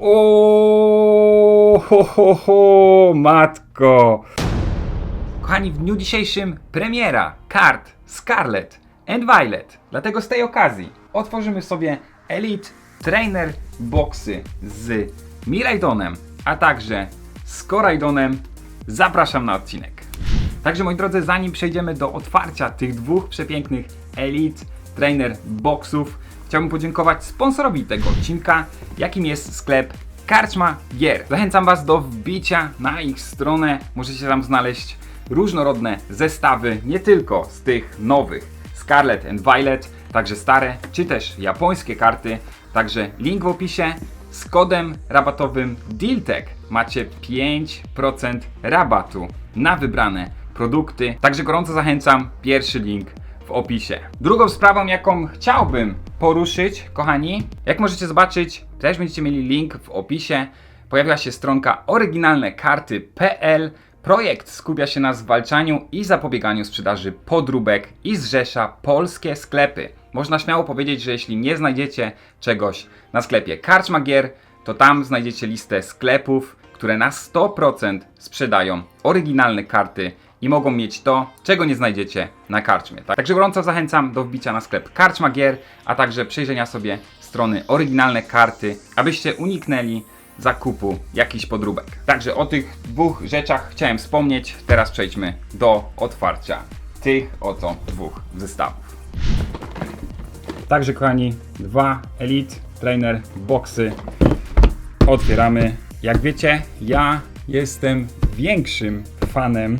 O, ho, ho, ho, matko. Kochani, w dniu dzisiejszym premiera kart Scarlet and Violet. Dlatego z tej okazji otworzymy sobie Elite Trainer Boxy z Miraidonem, a także z Koraidonem. Zapraszam na odcinek. Także moi drodzy, zanim przejdziemy do otwarcia tych dwóch przepięknych Elite Trainer Boxów, chciałbym podziękować sponsorowi tego odcinka, jakim jest sklep Karczma Gier. Zachęcam Was do wbicia na ich stronę. Możecie tam znaleźć różnorodne zestawy, nie tylko z tych nowych Scarlet and Violet, także stare, czy też japońskie karty. Także link w opisie. Z kodem rabatowym DEALTECH macie 5% rabatu na wybrane produkty. Także gorąco zachęcam. Pierwszy link w opisie. Drugą sprawą, jaką chciałbym poruszyć, kochani, jak możecie zobaczyć, też będziecie mieli link w opisie. Pojawiła się stronka oryginalnekarty.pl. Projekt skupia się na zwalczaniu i zapobieganiu sprzedaży podróbek i zrzesza polskie sklepy. Można śmiało powiedzieć, że jeśli nie znajdziecie czegoś na sklepie Karczma Gier, to tam znajdziecie listę sklepów, które na 100% sprzedają oryginalne karty i mogą mieć to, czego nie znajdziecie na karczmie. Tak? Także gorąco zachęcam do wbicia na sklep Karczma Gier, a także przejrzenia sobie strony oryginalne karty, abyście uniknęli zakupu jakichś podróbek. Także o tych dwóch rzeczach chciałem wspomnieć. Teraz przejdźmy do otwarcia tych oto dwóch zestawów. Także kochani, dwa Elite Trainer Boxy otwieramy. Jak wiecie, ja jestem większym fanem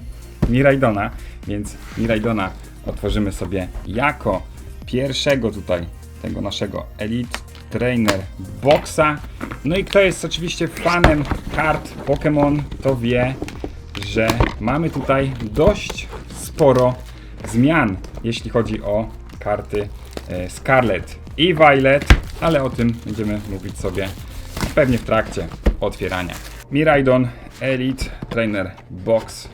Miraidona, więc Miraidona otworzymy sobie jako pierwszego tutaj tego naszego Elite Trainer Boxa. No i kto jest oczywiście fanem kart Pokémon, to wie, że mamy tutaj dość sporo zmian, jeśli chodzi o karty e, Scarlet i Violet, ale o tym będziemy mówić sobie pewnie w trakcie otwierania. Miraidon Elite Trainer Box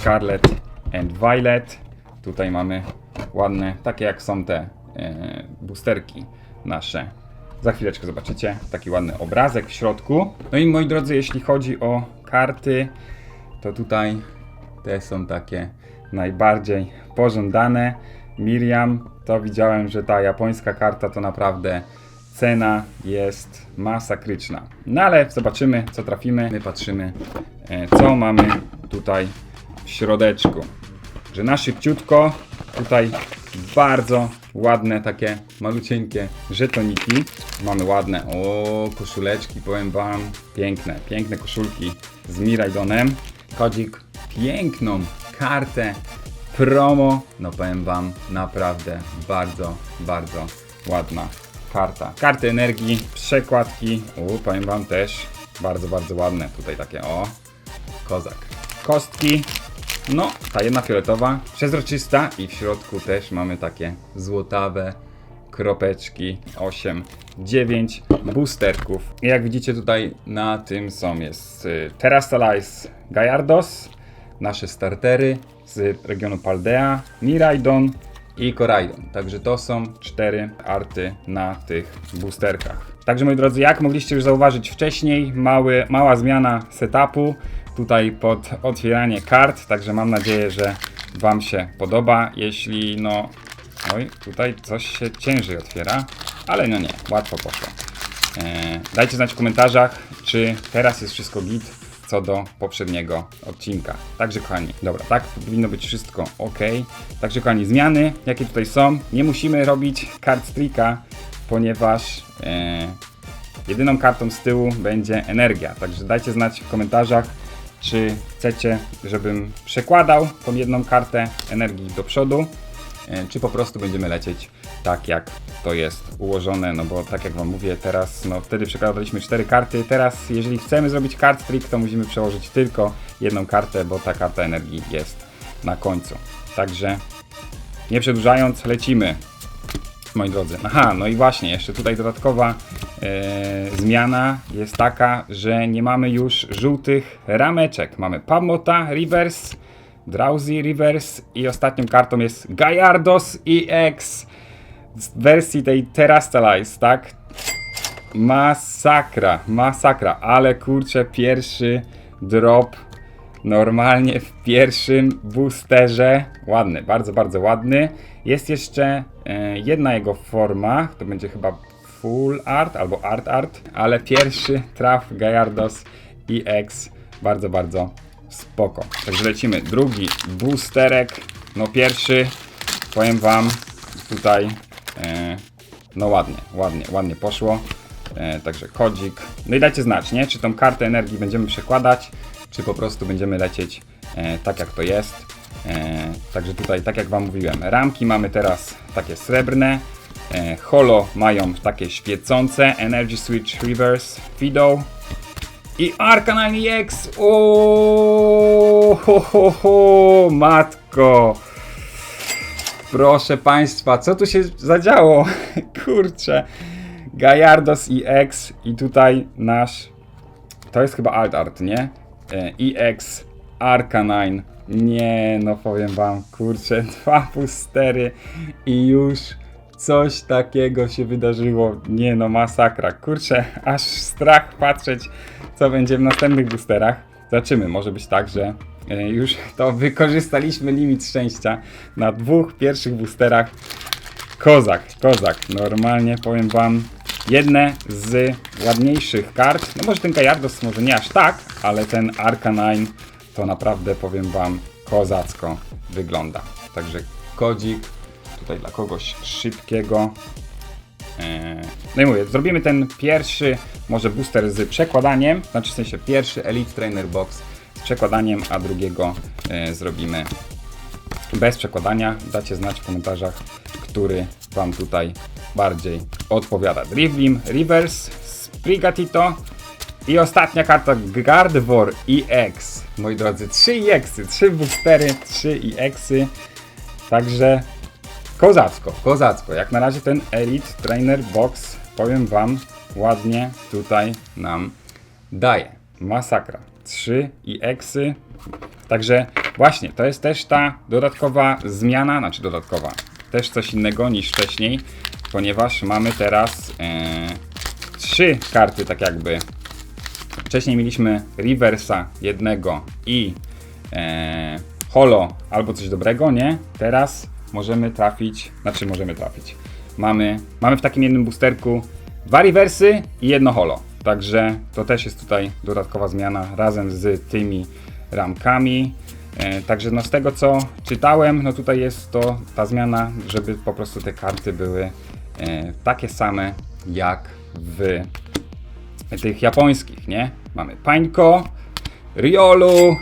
Scarlet and Violet. Tutaj mamy ładne, takie jak są te e, boosterki nasze. Za chwileczkę zobaczycie taki ładny obrazek w środku. No i moi drodzy, jeśli chodzi o karty, to tutaj te są takie najbardziej pożądane. Miriam, to widziałem, że ta japońska karta to naprawdę cena jest masakryczna. No ale zobaczymy, co trafimy. My patrzymy, e, co mamy tutaj w środeczku. Że na szybciutko tutaj bardzo ładne takie malucieńkie żetoniki. Mamy ładne, o koszuleczki, powiem wam, piękne, piękne koszulki z Miraidonem. Kodzik, piękną kartę promo. No powiem wam, naprawdę bardzo, bardzo ładna karta. Karty energii, przekładki, u, powiem wam też bardzo, bardzo ładne. Tutaj takie, o, kozak. Kostki, no, ta jedna fioletowa, przezroczysta i w środku też mamy takie złotawe kropeczki 8, 9 boosterków. Jak widzicie tutaj na tym są jest y, Terastalize Gallardos, nasze startery z regionu Paldea, Miraidon i Koraidon. Także to są cztery arty na tych boosterkach. Także moi drodzy, jak mogliście już zauważyć wcześniej, mały, mała zmiana setupu tutaj pod otwieranie kart, także mam nadzieję, że Wam się podoba. Jeśli no, oj, tutaj coś się ciężej otwiera, ale no nie, łatwo poszło. E, dajcie znać w komentarzach, czy teraz jest wszystko git co do poprzedniego odcinka. Także kochani, dobra, tak powinno być wszystko ok. Także kochani, zmiany jakie tutaj są, nie musimy robić kart trika, ponieważ e, jedyną kartą z tyłu będzie energia. Także dajcie znać w komentarzach, czy chcecie, żebym przekładał tą jedną kartę energii do przodu, e, czy po prostu będziemy lecieć tak jak to jest ułożone, no bo tak jak wam mówię teraz, no wtedy przekładaliśmy cztery karty, teraz jeżeli chcemy zrobić kart trick, to musimy przełożyć tylko jedną kartę, bo ta karta energii jest na końcu. Także nie przedłużając, lecimy moi drodzy. Aha, no i właśnie, jeszcze tutaj dodatkowa zmiana jest taka, że nie mamy już żółtych rameczek. Mamy Pamota Reverse, Drowsy Reverse i ostatnią kartą jest Gallardos EX z wersji tej Terastalize, tak? masakra, masakra, ale kurczę, pierwszy drop normalnie w pierwszym boosterze. Ładny, bardzo, bardzo ładny. Jest jeszcze e, jedna jego forma, to będzie chyba full art albo art art, ale pierwszy traf Gallardos EX bardzo, bardzo spoko. Także lecimy. Drugi boosterek, no pierwszy, powiem wam, tutaj e, no ładnie, ładnie, ładnie poszło. E, także kodzik. No i dajcie znać, nie? Czy tą kartę energii będziemy przekładać, czy po prostu będziemy lecieć e, tak jak to jest. Także tutaj, tak jak Wam mówiłem, ramki mamy teraz takie srebrne. E, holo mają takie świecące. Energy Switch Reverse Fido. I Arcanine X! O, ho, ho, ho, matko! Proszę Państwa, co tu się zadziało? Kurczę. Gallardos EX i tutaj nasz. To jest chyba Alt Art, nie? EX Arcanine. Nie, no powiem Wam, kurczę, dwa boostery i już coś takiego się wydarzyło. Nie, no masakra. Kurczę, aż strach patrzeć, co będzie w następnych boosterach. Zobaczymy, może być tak, że e, już to wykorzystaliśmy limit szczęścia na dwóch pierwszych boosterach. Kozak, kozak. Normalnie powiem wam, jedne z ładniejszych kart. No może ten Kajardos może nie aż tak, ale ten Arcanine to naprawdę powiem wam kozacko wygląda. Także kodzik tutaj dla kogoś szybkiego. Eee, No i mówię, zrobimy ten pierwszy, może booster z przekładaniem, znaczy w sensie pierwszy Elite Trainer Box z przekładaniem, a drugiego e, zrobimy bez przekładania. Dacie znać w komentarzach, który Wam tutaj bardziej odpowiada. Drivlim, Reverse, Sprigatito i ostatnia karta Gardevoir EX. Moi drodzy, 3 EXy, 3 boostery, 3 EXy. Także kozacko, kozacko. Jak na razie ten Elite Trainer Box, powiem Wam, ładnie tutaj nam daje. Masakra. 3 EXy. Także właśnie, to jest też ta dodatkowa zmiana, znaczy dodatkowa, też coś innego niż wcześniej, ponieważ mamy teraz e, trzy karty tak jakby. Wcześniej mieliśmy reversa jednego i e, holo albo coś dobrego, nie? Teraz możemy trafić, znaczy możemy trafić. Mamy, mamy w takim jednym boosterku dwa reversy i jedno holo. Także to też jest tutaj dodatkowa zmiana razem z tymi ramkami. E, Także no z tego co czytałem, no tutaj jest to ta zmiana, żeby po prostu te karty były e, takie same jak w tych japońskich, nie? Mamy Pańko, Riolu,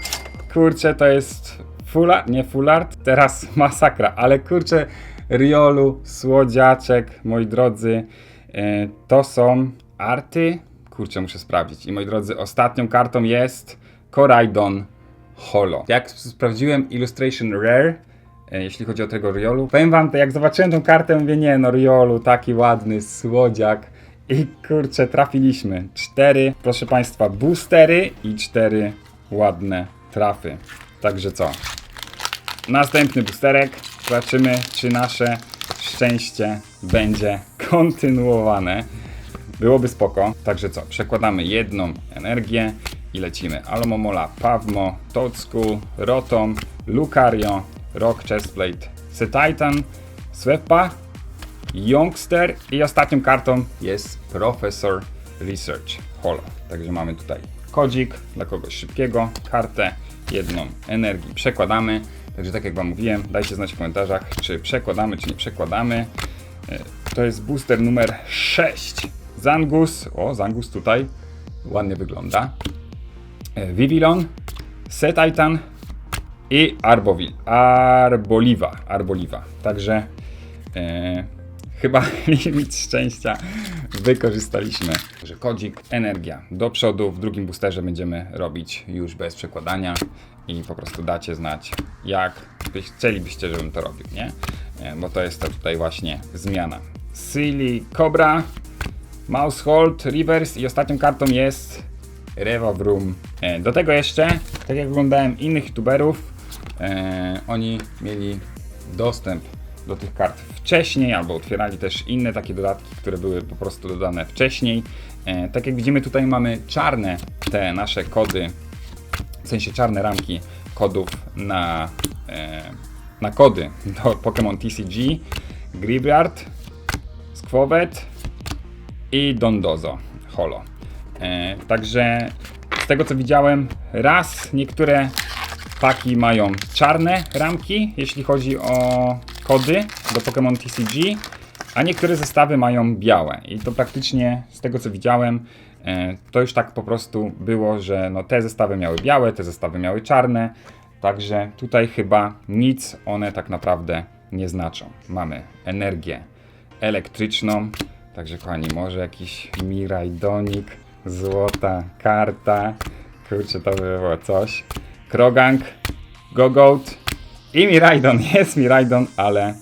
kurczę to jest full art, nie full art, teraz masakra, ale kurczę Riolu, Słodziaczek, moi drodzy, e, to są arty, kurczę muszę sprawdzić i moi drodzy, ostatnią kartą jest Koraidon Holo. Jak sprawdziłem Illustration Rare, e, jeśli chodzi o tego Riolu, powiem wam, to jak zobaczyłem tą kartę, mówię, nie no Riolu, taki ładny słodziak i kurczę, trafiliśmy. Cztery, proszę państwa, boostery i cztery ładne trafy. Także co? Następny boosterek. Zobaczymy, czy nasze szczęście będzie kontynuowane. Byłoby spoko. Także co? Przekładamy jedną energię i lecimy. Alomomola, Pawmo, Tocku, Rotom, Lucario, Rock Chestplate, Setitan, Swepa, Youngster i ostatnią kartą jest Professor Research Holo. Także mamy tutaj kodzik dla kogoś szybkiego, kartę, jedną energii przekładamy. Także tak jak Wam mówiłem, dajcie znać w komentarzach, czy przekładamy, czy nie przekładamy. E, To jest booster numer 6. Zangus, o Zangus tutaj ładnie wygląda. E, Vivillon, Setitan i Arbovil, Arboliva, Arboliva. Także e, chyba limit szczęścia wykorzystaliśmy. Że kodzik, energia do przodu. W drugim boosterze będziemy robić już bez przekładania i po prostu dacie znać, jak by, chcielibyście, żebym to robił, nie? E, Bo to jest to tutaj właśnie zmiana. Silly Cobra, Mousehold, Reverse i ostatnią kartą jest Revavrum. E, Do tego jeszcze, tak jak oglądałem innych youtuberów, e, oni mieli dostęp do tych kart wcześniej, albo otwierali też inne takie dodatki, które były po prostu dodane wcześniej. Tak jak widzimy, tutaj mamy czarne te nasze kody, w sensie czarne ramki kodów na, e, na kody do Pokémon TCG, Gribyard, Squowet i Dondozo Holo. E, także z tego co widziałem, raz niektóre paki mają czarne ramki, jeśli chodzi o kody do Pokémon TCG, a niektóre zestawy mają białe. I to praktycznie z tego co widziałem, to już tak po prostu było, że no te zestawy miały białe, te zestawy miały czarne. Także tutaj chyba nic one tak naprawdę nie znaczą. Mamy energię elektryczną. Także kochani, może jakiś Miraidonik, złota karta. Kurczę, to by było coś. Krogank, Gogoat i Miraidon. Jest Miraidon, ale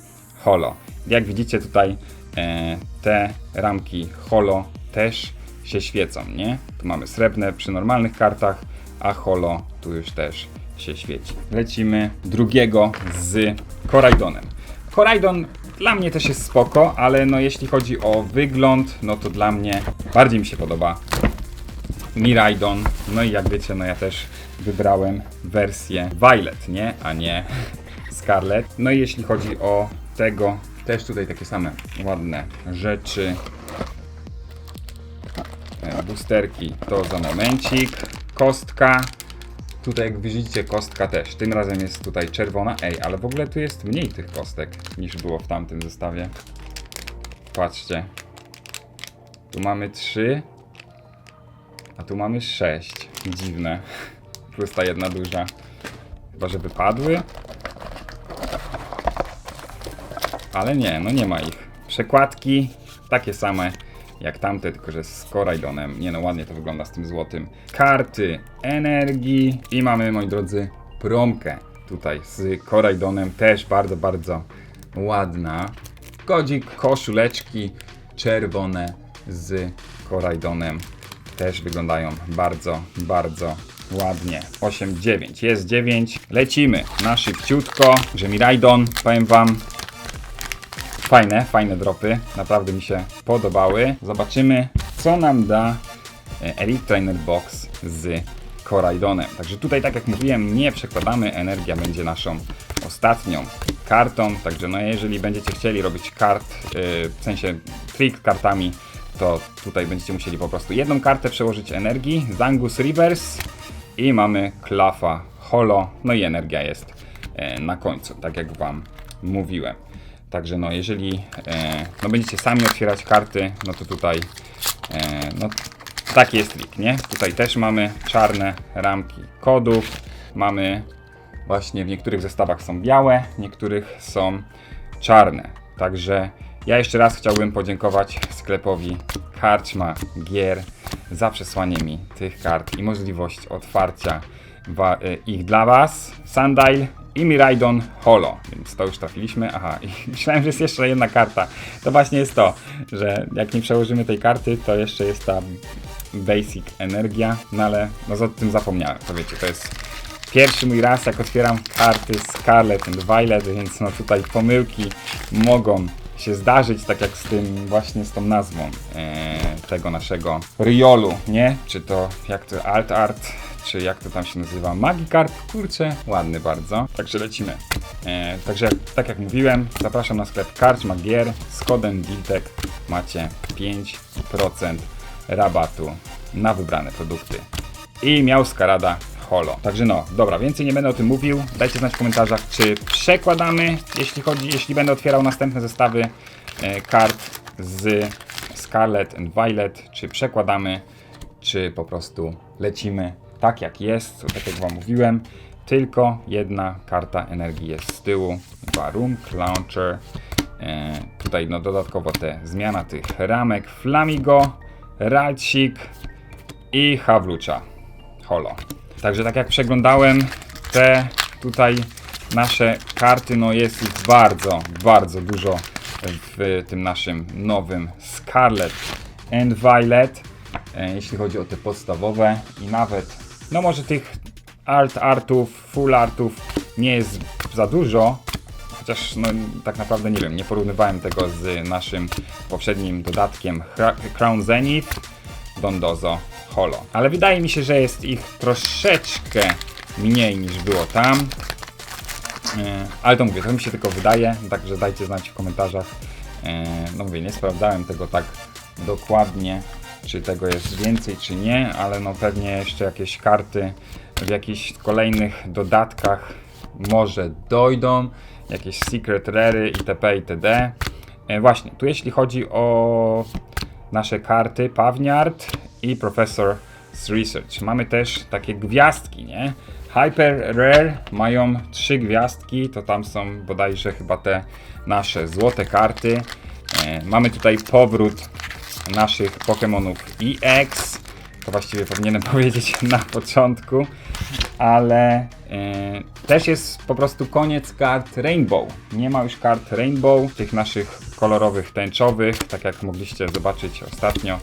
holo. Jak widzicie tutaj e, te ramki holo też się świecą, nie? Tu mamy srebrne przy normalnych kartach, a holo tu już też się świeci. Lecimy drugiego z Koraidonem. Koraidon dla mnie też jest spoko, ale no jeśli chodzi o wygląd, no to dla mnie bardziej mi się podoba Miraidon. No i jak wiecie, no ja też wybrałem wersję Violet, nie? A nie Scarlet. No i jeśli chodzi o tego, też tutaj takie same ładne rzeczy. E, Boosterki to za momencik. Kostka. Tutaj jak widzicie kostka też. Tym razem jest tutaj czerwona. Ej, ale w ogóle tu jest mniej tych kostek niż było w tamtym zestawie. Patrzcie. Tu mamy 3, a tu mamy 6. Dziwne. Plus ta jedna duża. Chyba, że wypadły. Ale nie, no nie ma ich. Przekładki takie same jak tamte, tylko że z Koraidonem. Nie no, ładnie to wygląda z tym złotym. Karty energii i mamy, moi drodzy, promkę tutaj z Koraidonem. Też bardzo, bardzo ładna. Kodzik, koszuleczki czerwone z Koraidonem. Też wyglądają bardzo, bardzo ładnie. 8, 9. Jest 9. Lecimy na szybciutko. Że Miraidon, powiem wam, Fajne, fajne dropy. Naprawdę mi się podobały. Zobaczymy, co nam da e, Elite Trainer Box z Koraidonem. Także tutaj, tak jak mówiłem, nie przekładamy. Energia będzie naszą ostatnią kartą. Także no, jeżeli będziecie chcieli robić kart, yy, w sensie trick kartami, to tutaj będziecie musieli po prostu jedną kartę przełożyć energii. Zangus Rivers i mamy Klafa Holo. No i energia jest e, na końcu, tak jak Wam mówiłem. Także no, jeżeli e, no będziecie sami otwierać karty, no to tutaj e, no, taki jest trik, nie? Tutaj też mamy czarne ramki kodów, mamy właśnie w niektórych zestawach są białe, w niektórych są czarne. Także ja jeszcze raz chciałbym podziękować sklepowi Karczma Gier za przesłanie mi tych kart i możliwość otwarcia wa- e, ich dla Was. Sundial i Miraidon Holo, więc to już trafiliśmy. Aha, i myślałem, że jest jeszcze jedna karta. To właśnie jest to, że jak nie przełożymy tej karty, to jeszcze jest ta Basic Energia, no ale no o tym zapomniałem, to wiecie, to jest pierwszy mój raz, jak otwieram karty Scarlet and Violet, więc no tutaj pomyłki mogą się zdarzyć, tak jak z tym właśnie z tą nazwą e, tego naszego Riolu, nie? Czy to jak to Alt Art, czy jak to tam się nazywa, Magikarp, kurczę, ładny bardzo. Także lecimy. E, także tak jak mówiłem, zapraszam na sklep Karcz Magier z kodem DILTEK macie 5% rabatu na wybrane produkty. I miał skarada Holo. Także no, dobra, więcej nie będę o tym mówił. Dajcie znać w komentarzach, czy przekładamy, jeśli chodzi, jeśli będę otwierał następne zestawy e, kart z Scarlet and Violet, czy przekładamy, czy po prostu lecimy tak jak jest, tak jak Wam mówiłem. Tylko jedna karta energii jest z tyłu, Barum Launcher. E, tutaj no dodatkowo te zmiana tych ramek Flamigo, Ralcik i Hawlucza Holo. Także tak jak przeglądałem te tutaj nasze karty, no jest ich bardzo, bardzo dużo w tym naszym nowym Scarlet and Violet, e, jeśli chodzi o te podstawowe i nawet, no może tych alt artów, full artów nie jest za dużo, chociaż no, tak naprawdę nie wiem, nie porównywałem tego z naszym poprzednim dodatkiem Crown Zenith Dondozo Holo. Ale wydaje mi się, że jest ich troszeczkę mniej niż było tam. E, Ale to mówię, to mi się tylko wydaje, także dajcie znać w komentarzach. E, No mówię, nie sprawdzałem tego tak dokładnie, czy tego jest więcej, czy nie, ale no pewnie jeszcze jakieś karty w jakichś kolejnych dodatkach może dojdą, jakieś secret rary itp. itd. E, Właśnie, tu jeśli chodzi o nasze karty, Pawniard i Professor Research. Mamy też takie gwiazdki, nie? Hyper Rare mają trzy gwiazdki, to tam są bodajże chyba te nasze złote karty. E, mamy tutaj powrót naszych Pokémonów EX. To właściwie powinienem powiedzieć na początku, ale e, też jest po prostu koniec kart Rainbow. Nie ma już kart Rainbow, tych naszych kolorowych, tęczowych, tak jak mogliście zobaczyć ostatnio.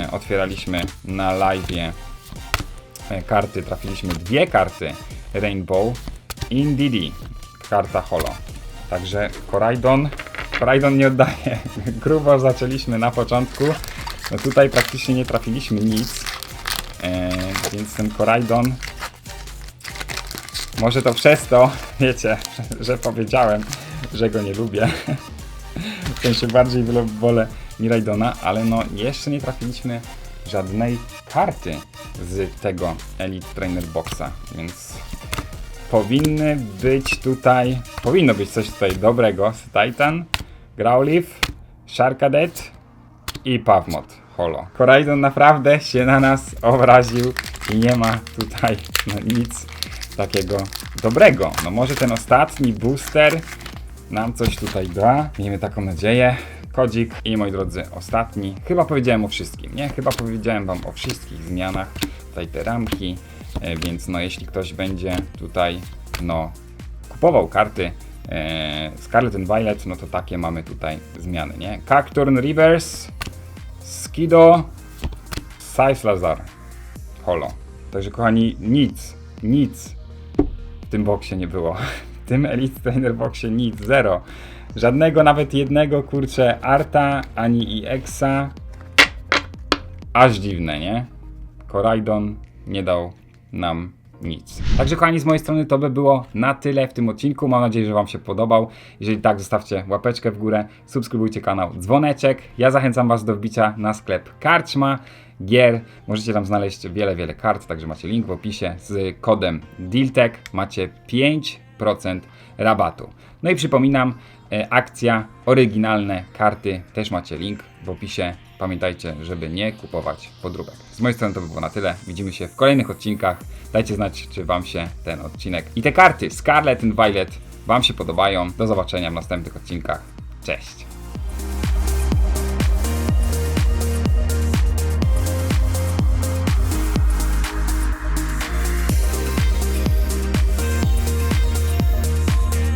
E, otwieraliśmy na live e, karty, trafiliśmy dwie karty Rainbow Indeedy, karta Holo. Także Koraidon, Koraidon nie oddaje. Grubo zaczęliśmy na początku. No tutaj praktycznie nie trafiliśmy nic. E, więc ten Koraidon może to przez to, wiecie, że powiedziałem, że go nie lubię. W sensie bardziej wolę Miraidona, ale no jeszcze nie trafiliśmy żadnej karty z tego Elite Trainer Boxa, więc powinny być tutaj, powinno być coś tutaj dobrego z Titan, Growlithe, Sharkadet i Pawmot Holo. Koraidon naprawdę się na nas obraził i nie ma tutaj no, nic takiego dobrego. No może ten ostatni booster nam coś tutaj da. Miejmy taką nadzieję. Kodzik i moi drodzy, ostatni. Chyba powiedziałem o wszystkim, nie? Chyba powiedziałem wam o wszystkich zmianach. Tutaj te ramki, e, więc no jeśli ktoś będzie tutaj no kupował karty Scarlet and Violet, no to takie mamy tutaj zmiany, nie? Cacturn Reverse, Skido, Size Lazar, Holo. Także kochani, nic, nic w tym boksie nie było. W tym Elite Trainer Boxie nic, zero. Żadnego, nawet jednego, kurczę, Arta, ani EXA. Aż dziwne, nie? Koraidon nie dał nam nic. Także kochani, z mojej strony to by było na tyle w tym odcinku. Mam nadzieję, że Wam się podobał. Jeżeli tak, zostawcie łapeczkę w górę, subskrybujcie kanał, dzwoneczek. Ja zachęcam Was do wbicia na sklep Karczma gier. Możecie tam znaleźć wiele, wiele kart, także macie link w opisie z kodem DEALTECH. Macie 5% rabatu. No i przypominam, akcja oryginalne karty, też macie link w opisie. Pamiętajcie, żeby nie kupować podróbek. Z mojej strony to by było na tyle. Widzimy się w kolejnych odcinkach. Dajcie znać, czy Wam się ten odcinek i te karty Scarlet and Violet Wam się podobają. Do zobaczenia w następnych odcinkach. Cześć!